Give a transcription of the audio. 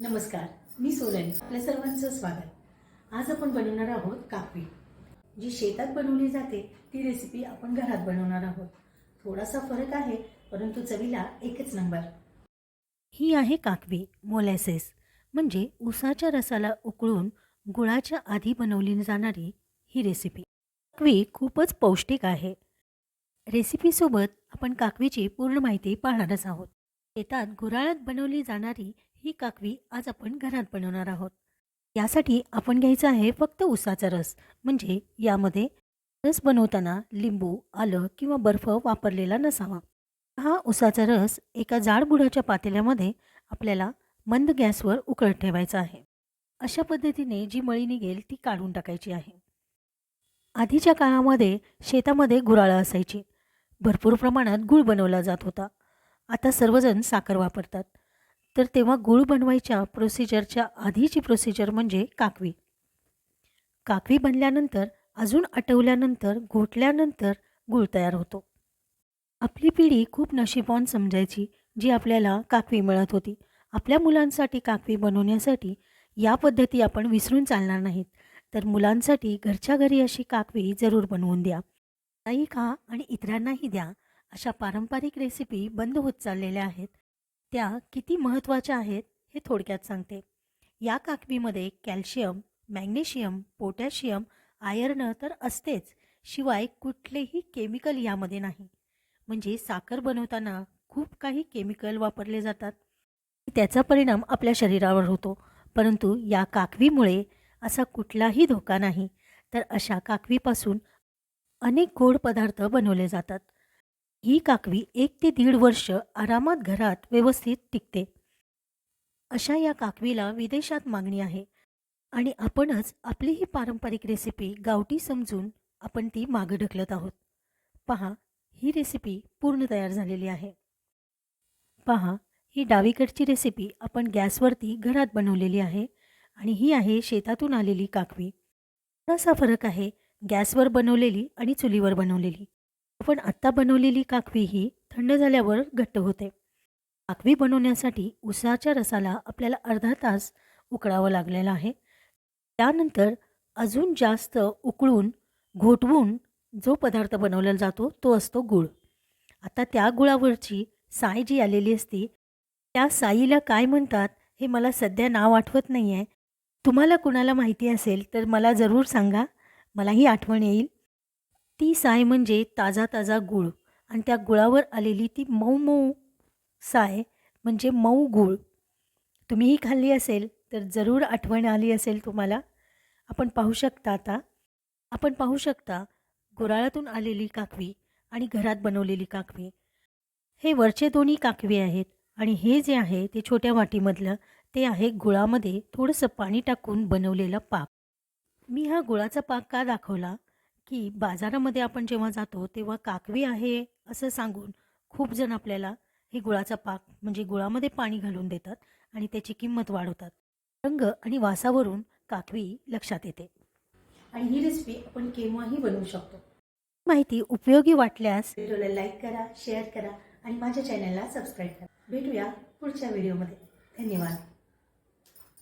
नमस्कार मी सोलन. आपल्या सर्वांचं स्वागत. आज आपण बनवणार आहोत काकवी जी शेतात बनवली जाते ती रेसिपी आपण घरात बनवणार आहोत. थोडासा फरक आहे परंतु चवीला एकच नंबर ही आहे काकवी मोलॅसेस म्हणजे उसाच्या रसाला उकळून गुळाच्या आधी बनवली जाणारी ही रेसिपी काकवी खूपच पौष्टिक आहे. रेसिपीसोबत आपण काकवीची पूर्ण माहिती पाहणारच आहोत. शेतात गुराळात बनवली जाणारी ही काकवी आज आपण घरात बनवणार आहोत. यासाठी आपण घ्यायचा आहे फक्त उसाचा रस म्हणजे यामध्ये रस बनवताना लिंबू आलं किंवा बर्फ वापरलेला नसावा. हा उसाचा रस एका जाड बुडाच्या पातेल्यामध्ये आपल्याला मंद गॅसवर उकळत ठेवायचा आहे. अशा पद्धतीने जी मळी निघेल ती काढून टाकायची आहे. आधीच्या काळामध्ये शेतामध्ये गुराळं असायची. भरपूर प्रमाणात गूळ बनवला जात होता. आता सर्वजण साखर वापरतात. तर तेव्हा गूळ बनवायच्या प्रोसिजरच्या आधीची प्रोसिजर म्हणजे काकवी. काकवी बनल्यानंतर अजून आटवल्यानंतर घोटल्यानंतर गूळ तयार होतो. आपली पिढी खूप नशीबवान समजायची जी आपल्याला काकवी मिळत होती. आपल्या मुलांसाठी काकवी बनवण्यासाठी या पद्धती आपण विसरून चालणार नाहीत. तर मुलांसाठी घरच्या घरी अशी काकवी जरूर बनवून द्या. ताई खा आणि इतरांनाही द्या. अशा पारंपरिक रेसिपी बंद होत चाललेल्या आहेत. त्या किती महत्त्वाच्या आहेत हे थोडक्यात सांगते. या काकवीमध्ये कॅल्शियम मॅग्नेशियम पोटॅशियम आयर्न तर असतेच शिवाय कुठलेही केमिकल यामध्ये नाही. म्हणजे साखर बनवताना खूप काही केमिकल वापरले जातात. त्याचा परिणाम आपल्या शरीरावर होतो. परंतु या काकवीमुळे असा कुठलाही धोका नाही. तर अशा काकवीपासून अनेक गोड पदार्थ बनवले जातात. ही काकवी एक ते दीड वर्ष आरामात घरात व्यवस्थित टिकते. अशा या काकवीला विदेशात मागणी आहे आणि आपणच आपली ही पारंपरिक रेसिपी गावठी समजून आपण ती मागं ढकलत आहोत. पहा ही रेसिपी पूर्ण तयार झालेली आहे. पहा ही डावीकडची रेसिपी आपण गॅसवरती घरात बनवलेली आहे आणि ही आहे शेतातून आलेली काकवी. थोडासा फरक आहे गॅसवर बनवलेली आणि चुलीवर बनवलेली. आपण आत्ता बनवलेली काकवी ही थंड झाल्यावर घट्ट होते. काकवी बनवण्यासाठी उसाच्या रसाला आपल्याला अर्धा तास उकळावं लागलेलं आहे. त्यानंतर अजून जास्त उकळून घोटवून जो पदार्थ बनवला जातो तो असतो गुळ. आता त्या गुळावरची साय जी आलेली असती त्या साईला काय म्हणतात हे मला सध्या नाव आठवत नाही आहे तुम्हाला कुणाला माहिती असेल तर मला जरूर सांगा. मलाही आठवण येईल. ती साय म्हणजे ताजा ताजा गूळ. आणि त्या गुळावर आलेली ती मऊ मऊ साय म्हणजे मऊ गूळ. तुम्हीही खाल्ली असेल तर जरूर आठवण आली असेल तुम्हाला. आपण पाहू शकता आता. आपण पाहू शकता गुराळातून आलेली काकवी आणि घरात बनवलेली काकवी. हे वरचे दोन्ही काकवी आहेत आणि हे जे आहे ते छोट्या वाटीमधलं ते आहे गुळामध्ये थोडंसं पाणी टाकून बनवलेला पाक. मी हा गुळाचा पाक का दाखवला? की बाजारामध्ये आपण जेव्हा जातो तेव्हा काकवी आहे असं सांगून खूप जण आपल्याला हे गुळाचा पाक म्हणजे गुळामध्ये पाणी घालून देतात आणि त्याची किंमत वाढवतात. रंग आणि वासावरून काकवी लक्षात येते. आणि ही रेसिपी आपण केव्हाही बनवू शकतो. माहिती उपयोगी वाटल्यास व्हिडिओला लाईक करा शेअर करा आणि माझ्या चॅनलला सबस्क्राईब करा. भेटूया पुढच्या व्हिडिओमध्ये धन्यवाद.